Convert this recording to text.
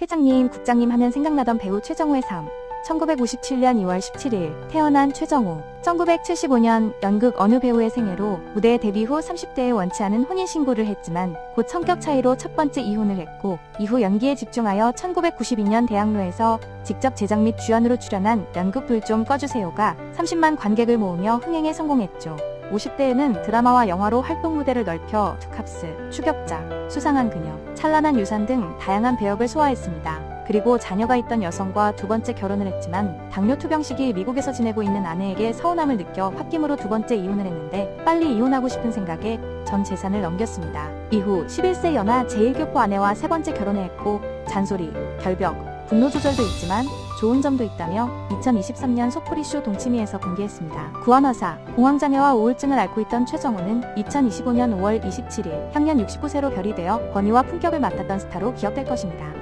회장님, 국장님 하면 생각나던 배우 최정우의 삶. 1957년 2월 17일 태어난 최정우. 1975년 연극 어느 배우의 생애로 무대 데뷔 후 30대에 원치 않은 혼인 신고를 했지만 곧 성격 차이로 첫 번째 이혼을 했고 이후 연기에 집중하여 1992년 대학로에서 직접 제작 및 주연으로 출연한 연극 불 좀 꺼주세요가 30만 관객을 모으며 흥행에 성공했죠. 50대에는 드라마와 영화로 활동 무대를 넓혀 투캅스, 추격자, 수상한 그녀, 찬란한 유산 등 다양한 배역을 소화했습니다. 그리고 자녀가 있던 여성과 두 번째 결혼을 했지만 당뇨 투병 시기 미국에서 지내고 있는 아내에게 서운함을 느껴 홧김으로 두 번째 이혼을 했는데 빨리 이혼하고 싶은 생각에 전 재산을 넘겼습니다. 이후 11세 연하 제1교포 아내와 세 번째 결혼을 했고 잔소리, 결벽, 분노 조절도 있지만 좋은 점도 있다며 2023년 소프리쇼 동치미에서 공개했습니다. 구원화사, 공황장애와 우울증을 앓고 있던 최정우는 2025년 5월 27일 향년 69세로 별이 되어 권위와 품격을 맡았던 스타로 기억될 것입니다.